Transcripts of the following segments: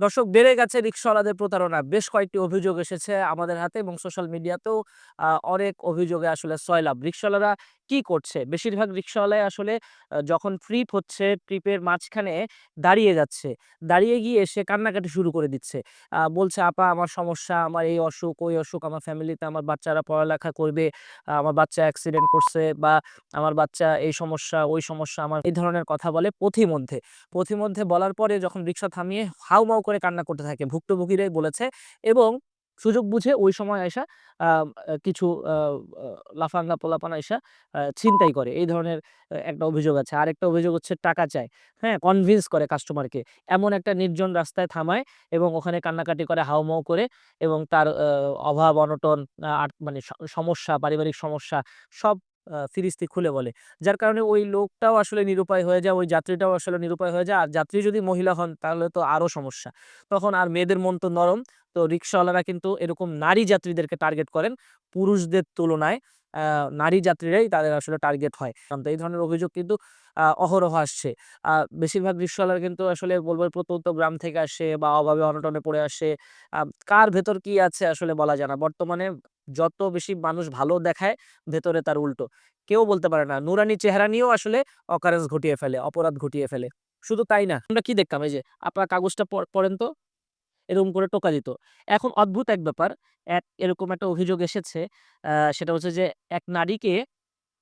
দর্শক, বেড়ে গেছে রিক্সাওয়ালাদের প্রতারণা। বেশ কয়েকটি অভিযোগ এসেছে আমাদের হাতে এবং সোশ্যাল মিডিয়াতেও অনেক অভিযোগে আসলে সয়লাভ রিক্সাওয়ালারা কি করছে? বেশিরভাগ রিক্সাওয়ালায় আসলে যখন ট্রিপ হচ্ছে ট্রিপের মাঝখানে দাঁড়িয়ে যাচ্ছে। দাঁড়িয়ে গিয়ে সে কান্নাকাটি শুরু করে দিচ্ছে। বলছে, আপা, আমার সমস্যা, আমার এই অসুখ, ওই অসুখ, আমার ফ্যামিলিতে আমার বাচ্চারা পড়ালেখা করবে আমার বাচ্চা অ্যাক্সিডেন্ট করছে বা আমার বাচ্চা এই সমস্যা, ওই সমস্যা, আমার এই ধরনের কথা বলে পথিমধ্যে। পথিমধ্যে বলার পরে যখন রিক্সা থামিয়ে হাউমাউ করে কান্না করতে থাকে, ভুক্তভোগীরাই বলেছে এবং সুযোগ বুঝে ওই সময় আহ, কিছু লাফাঙ্গা পোলাপান আহ, ছিনতাই করে। এই ধরনের একটা অভিযোগ আছে। আরেকটা অভিযোগ হচ্ছে টাকা চায় হ্যাঁ কনভিন্স করে কাস্টমারকে এমন একটা নির্জন রাস্তায় থামায় এবং ওখানে কান্নাকাটি করে হাউমাউ করে এবং তার অভাব অনটন আর মানে সমস্যা পারিবারিক সমস্যা সব ফিরিস্তি খুলে বলে। যার কারণে ওই লোকটাও আসলে নিরুপায় হয়ে যায় ওই যাত্রীটাও আসলে নিরুপায় হয়ে যায়। আর যাত্রী যদি মহিলা হন তাহলে তো আরও সমস্যা। তখন আর মেয়েদের মন তো নরম। তো রিক্সাওয়ালারা কিন্তু এরকম নারী যাত্রীদেরকে টার্গেট করেন পুরুষদের তুলনায়। নারী যাত্রীরাই তাদের আসলে টার্গেট হয়। এই ধরনের অভিযোগ কিন্তু অহরহ আসছে। বেশিরভাগ রিক্সাওয়ালারা কিন্তু আসলে বলব প্রত্যন্ত গ্রাম থেকে আসে বা অভাবে অনটনে পড়ে আসে। কার ভেতর কি আছে আসলে বলা যায় না। বর্তমানে যত বেশি মানুষ ভালো দেখায়, ভেতরে তার উল্টো। কেউ বলতে পারে না। নুরানি চেহারা নিয়েও আসলে অকারেন্স ঘটিয়ে ফেলে, অপরাধ ঘটিয়ে ফেলে। শুধু তাই না। আমরা কি দেখতাম? এই যে, আপনার কাগজটা পড়- পড়েন তো? এরকম করে টোকা দিত। এখন অদ্ভুত এক ব্যাপার, এক এরকম একটা অভিযোগ এসেছে সেটা হচ্ছে যে এক নারীকে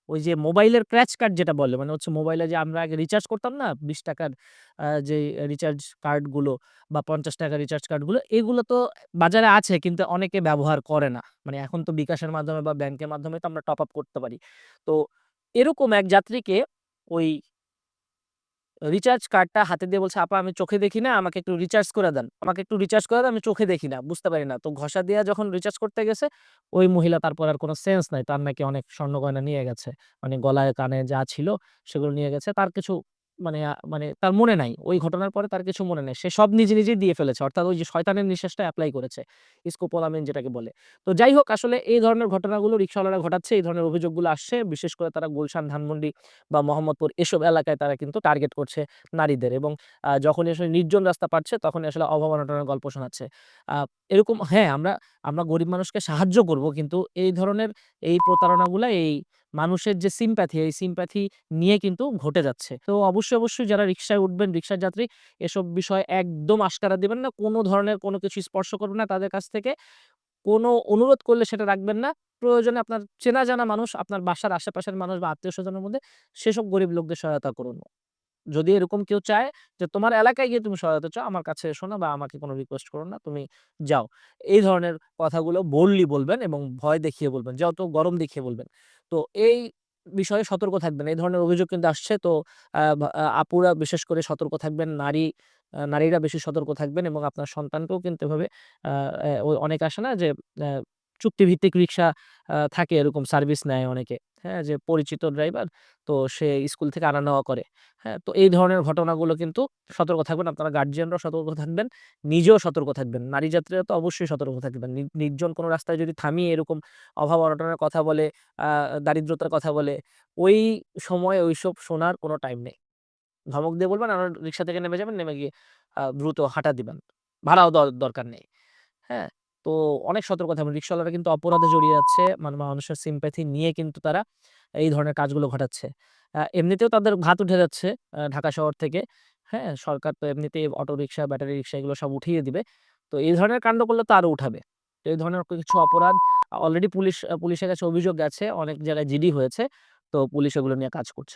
ওই যে মোবাইলের ক্র্যাচ কার্ড যেটা বলে মানে হচ্ছে মোবাইলে যে আমরা আগে রিচার্জ করতাম না, বিশ টাকার যে রিচার্জ কার্ডগুলো বা পঞ্চাশ টাকার রিচার্জ কার্ডগুলো, এগুলো তো বাজারে আছে কিন্তু অনেকে ব্যবহার করে না। মানে এখন তো বিকাশের মাধ্যমে বা ব্যাংকের মাধ্যমে তো আমরা টপ আপ করতে পারি। তো এরকম এক যাত্রীকে ওই রিচার্জ কার্ডটা হাতে দিয়ে বলছে, আপা, আমি চোখে দেখি না, আমাকে একটু রিচার্জ করে দেন। আমাকে একটু রিচার্জ করে দেন, আমি চোখে দেখি না, বুঝতে পারি না। তো ঘষা দিয়া যখন রিচার্জ করতে গেছে, ওই মহিলা তারপর আর কোনো সেন্স নাই। তার নাকি অনেক স্বর্ণ গয়না নিয়ে গেছে। মানে গলায় কানে যা ছিল, সেগুলো নিয়ে গেছে। তার কিছু মানে মানে তার মনে নাই। ওই ঘটনার পরে তার কিছু মনে নেই। সে সব নিজে, নিজেই দিয়ে ফেলেছে। অর্থাৎ ওই যে শয়তানের নিঃশ্বাসটা অ্যাপ্লাই করেছে। স্কোপোলামিন যেটাকে বলে। তো যাই হোক, আসলে এই ধরনের ঘটনাগুলো রিক্সাওয়ালারা ঘটাচ্ছে, এই ধরনের অভিযোগগুলো আসছে। বিশেষ করে তারা গুলশান, ধানমন্ডি বা মোহাম্মদপুর এসব এলাকায় তারা কিন্তু টার্গেট করছে নারীদের। এবং যখনই আসলে নির্জন রাস্তা পাচ্ছে তখনই আসলে অভাব অনটনের গল্প শোনাচ্ছে। এরকম হ্যাঁ আমরা আমরা গরিব মানুষকে সাহায্য করব, কিন্তু এই ধরনের, এই প্রতারণাগুলো, এই মানুষের যে সিম্প্যাথি এই সিম্প্যাথি নিয়ে কিন্তু ঘটে যাচ্ছে। তো অবশ্যই অবশ্যই যারা রিক্সায় উঠবেন, রিক্সার যাত্রী, এসব বিষয় একদম আশকারা দেবেন না। কোনো ধরনের কোনো কিছু স্পর্শ করবেন না তাদের কাছ থেকে। কোনো অনুরোধ করলে সেটা রাখবেন না। প্রয়োজনে আপনার চেনা জানা মানুষ, আপনার বাসার আশেপাশের মানুষ বা আত্মীয় স্বজনের মধ্যে সেসব গরিব লোকদের সহায়তা করুন। যদি এরকম কেউ চায় যে, তোমার এলাকায় গিয়ে তুমি সহায়তা চাও, আমার কাছে এসো না বা আমাকে কোনো রিকোয়েস্ট করো না, তুমি যাও। এই ধরনের কথাগুলো বললি বলবেন এবং ভয় দেখিয়ে বলবেন, যত গরম দেখিয়ে বলবেন। তো এই বিষয়ে সতর্ক থাকবেন, এই ধরনের অভিযোগ কিন্তু আসছে। তো আপুরা বিশেষ করে সতর্ক থাকবেন, নারী নারীরা বেশি সতর্ক থাকবেন এবং আপনার সন্তানকেও কিন্তু এভাবে অনেক আসে না যে চুক্তিভিত্তিক রিক্সা থাকে এরকম সার্ভিস নেয় অনেকে। হ্যাঁ যে পরিচিত ড্রাইভার, তো সে স্কুল থেকে আনা নেওয়া করে। হ্যাঁ তো এই ধরনের ঘটনাগুলো কিন্তু সতর্ক থাকবেন। আপনারা গার্জিয়ানরাও সতর্ক থাকবেন, নিজেও সতর্ক থাকবেন। নারী যাত্রীরা তো অবশ্যই সতর্ক থাকবেন। নির্জন কোনো রাস্তায় যদি থামিয়ে এরকম অভাব অনটনের কথা বলে দারিদ্রতার কথা বলে, ওই সময় ওইসব শোনার কোনো টাইম নেই। ধমক দিয়ে বলবেন, আর রিক্সা থেকে নেমে যাবেন, নেমে গিয়ে দ্রুত হাঁটা দিবেন। ভাড়াও দরকার নেই। হ্যাঁ তো অনেক সতর্ক থাকবেন। রিক্সাওয়ালারা কিন্তু অপরাধে জড়িয়ে যাচ্ছে। মানে মানুষের সিম্প্যাথি নিয়ে কিন্তু তারা এই ধরনের কাজগুলো ঘটাচ্ছে। এমনিতেও তাদের ভাত উঠে যাচ্ছে ঢাকা শহর থেকে। হ্যাঁ সরকার তো এমনিতেই অটো রিক্সা ব্যাটারি রিক্সা এগুলো সব উঠিয়ে দিবে। তো এই ধরনের কাণ্ড করলে তো আরও উঠাবে। তো এই ধরনের কিছু অপরাধ অলরেডি পুলিশ পুলিশের কাছে অভিযোগ গেছে, অনেক জায়গায় জিডি হয়েছে। তো পুলিশ এগুলো নিয়ে কাজ করছে।